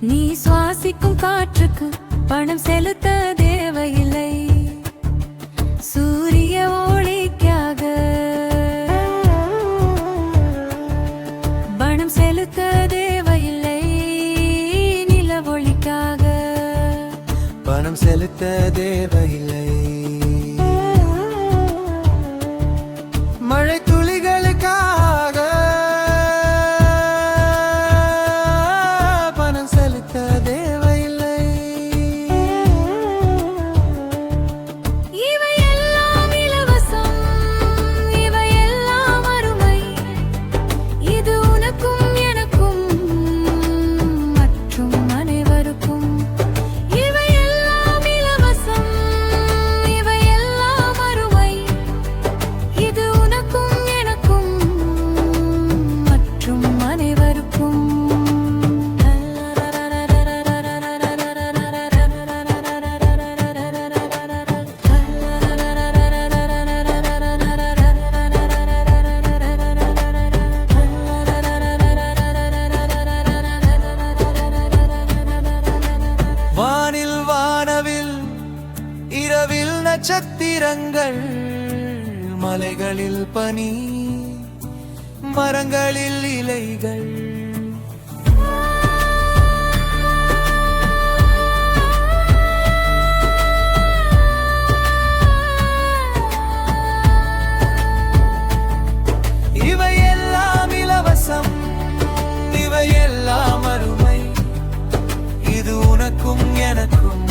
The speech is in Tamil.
நீ சுவாசிக்கும் காற்றுக்கு பணம் செலுத்த தேவையில்லை. சூரிய ஒளிக்காக பணம் செலுத்த தேவையில்லை. நில ஒளிக்காக பணம் செலுத்த தேவையில்லை. இரவில் நட்சத்திரங்கள் மலைகளில் பனி மரங்களில் இலைகள். இவையெல்லாம் இலவசம் இவையெல்லாம் அருமை. இது உனக்கும் எனக்கும்